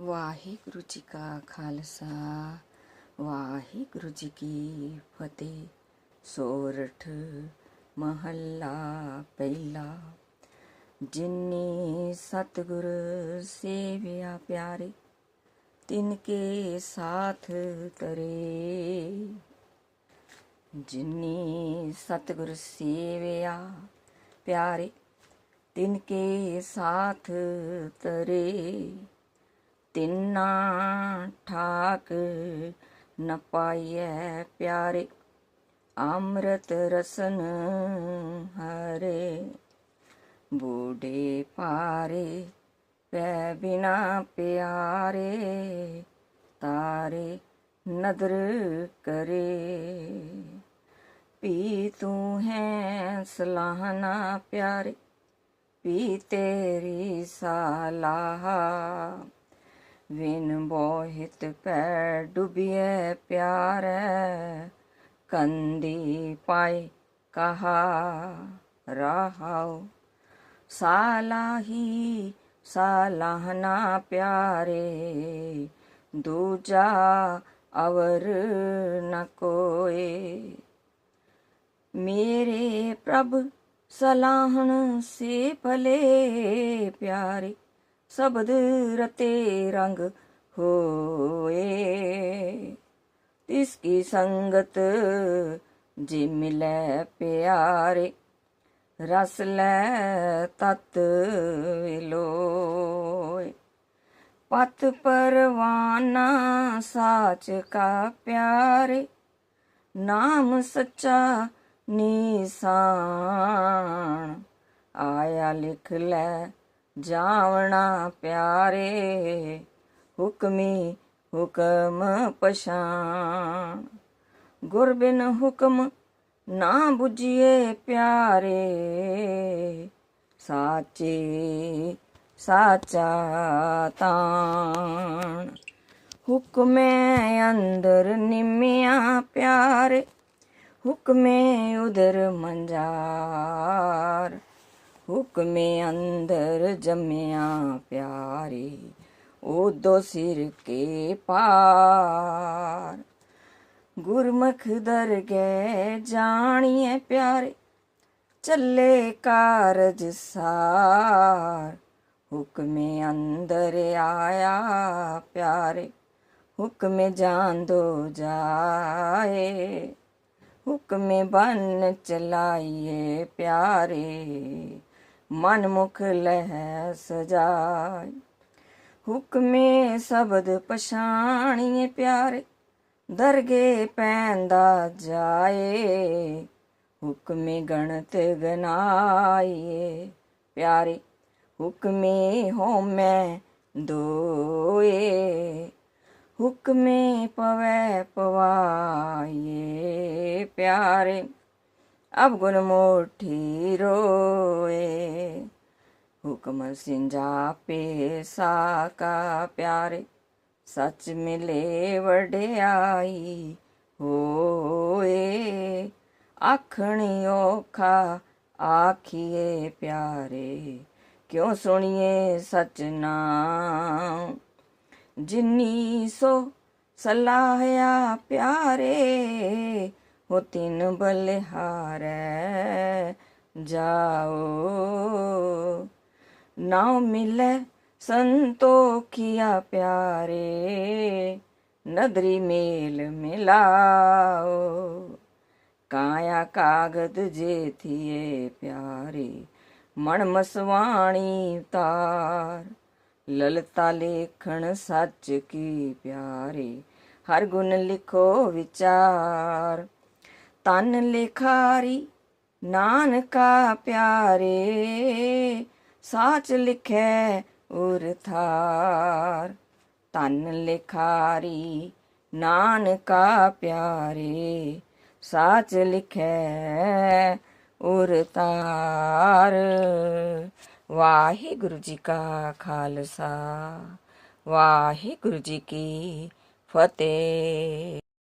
ਵਾਹਿਗੁਰੂ ਜੀ ਕਾ ਖਾਲਸਾ, ਵਾਹਿਗੁਰੂ ਜੀ ਕੀ ਫਤਿਹ। ਸੋਰਠ ਮਹੱਲਾ ਪਹਿਲਾ, ਜਿਨੀ ਸਤਿਗੁਰ ਸੇਵਿਆ ਪਿਆਰੇ ਤਿਨ ਕੇ ਸਾਥ ਤਰੇ। ਜਿਨੀ ਸਤਿਗੁਰ ਸੇਵਿਆ ਪਿਆਰੇ ਤਿਨ ਕੇ ਸਾਥ ਤਰੇ। ਤਿੰਨਾ ਠਾਕ ਨ ਪਾਈਐ ਪਿਆਰੇ, ਅੰਮ੍ਰਿਤ ਰਸਨ ਹਰੇ। ਬੂਢੇ ਪਾਰੇ ਪੈ ਬਿਨਾ ਪਿਆਰੇ, ਤਾਰੇ ਨਦਰ ਕਰੇ। ਪੀ ਤੂੰ ਹੈ ਸਲਾਹਨਾ ਪਿਆਰੇ, ਪੀ ਤੇਰੀ ਸਲਾਹ। विन बोहित पैर डुबिए प्यार, कंदी पाए कहा राहो साला ही सालाहना प्यारे, दूजा अवर न कोए। मेरे प्रभ सलाहन से भले प्यारी ਸ਼ਬਦ ਰਤੇ ਰੰਗ ਹੋਏ। ਤਿਸ ਕੀ ਸੰਗਤ ਜੇ ਮਿਲੇ ਪਿਆਰੇ, ਰਸ ਲੈ ਤਤ ਵਿਲੋਏ। ਪਤ ਪਰਵਾਨਾ ਸਾਚ ਕਾ ਪਿਆਰੇ, ਨਾਮ ਸੱਚਾ ਨੀਸਾਨ। ਆਇਆ ਲਿਖ ਲੈ जावना प्यारे, हुक्मी हुक्म पशान गुरबिन हुक्म ना बुझिए प्यारे, साचे साचा तान हुक्मे अंदर निमिया प्यारे, हुक्मे उधर मंजा हुक्मे अंदर जमया प्यारे, ओ दो सिर के पार। गुरमुख दर गए जानिए प्यारे, चले कारज सार। हुक्मे अंदर आया प्यारे, हुक्म जान दो जाए। हुक्म बन चलाइए प्यारे ਮੁਖ ਲਹਿ ਸਜਾਈ ਹੁਕਮੇ ਸ਼ਬਦ ਪਛਾਣੀਏ ਪਿਆਰੇ ਦਰਗੇ ਪੈਂਦਾ ਜਾਏ ਹੁਕਮੇ ਗਣਤ ਗਨਾਈਏ ਪਿਆਰੇ ਹੁਕਮੇ ਹੋਮੈ ਦੋਏ ਹੁਕਮੇ ਪਵੈ ਪਵਾਏ ਪਿਆਰੇ ਅਬ ਗੁਣ ਮੋਠੀ ਰੋਏ हुक्म सिंझा पे का प्यारे। सच मिले वडे आई हो ए आखनी ओखा आखिए प्यारे। क्यों सुनिए सच ना जिन्नी सो सलाहया प्यारे, हो तीन बलिहार जाओ। ना मिले संतों किया प्यारे, नदरी मेल मिलाओ। काया कागद जे थिए प्यारे मणमसवाणी तार ललता लेखन सच की प्यारे, हर गुण लिखो विचार। तन लिखारी नानका प्यारे साच लिखे उर थार। तन लिखारी, नानका प्यारे। साच लिखे उर तार वाहे गुरु जी का खालसा वाहे गुरु जी की फतेह।